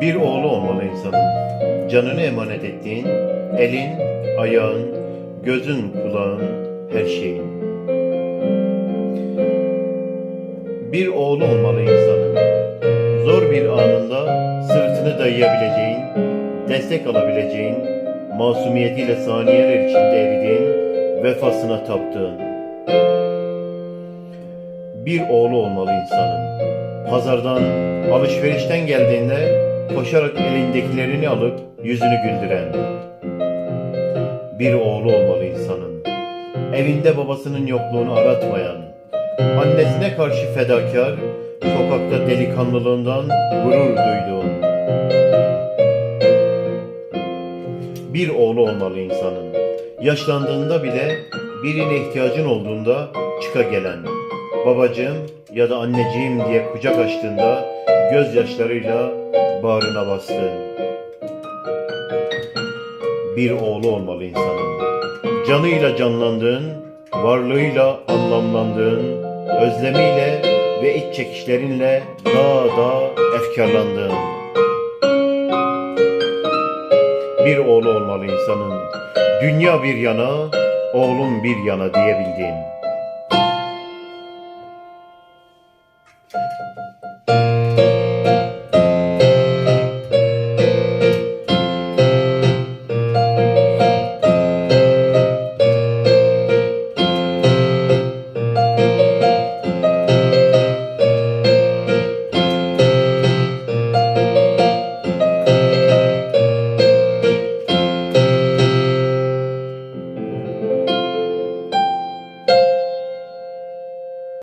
Bir oğlu olmalı insanın. Canını emanet ettiğin, elin, ayağın, gözün, kulağın, her şeyin. Bir oğlu olmalı insanın. Zor bir anında sırtını dayayabileceğin, destek alabileceğin, masumiyetiyle saniyeler içinde eridiğin, vefasına taptığın. Bir oğlu olmalı insanın. Pazardan, alışverişten geldiğinde koşarak elindekilerini alıp yüzünü güldüren. Bir oğlu olmalı insanın. Evinde babasının yokluğunu aratmayan, annesine karşı fedakar, sokakta delikanlılığından gurur duyduğun. Bir oğlu olmalı insanın. Yaşlandığında bile birine ihtiyacın olduğunda çıka gelen, babacığım ya da anneciğim diye kucak açtığında gözyaşlarıyla bağrına bastı. Bir oğlu olmalı insanın. Canıyla canlandığın, varlığıyla anlamlandığın, özlemiyle ve iç çekişlerinle daha da efkarlandığın. Bir oğlu olmalı insanın. Dünya bir yana, oğlum bir yana diyebildiğin.